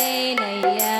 తానేనయ్యా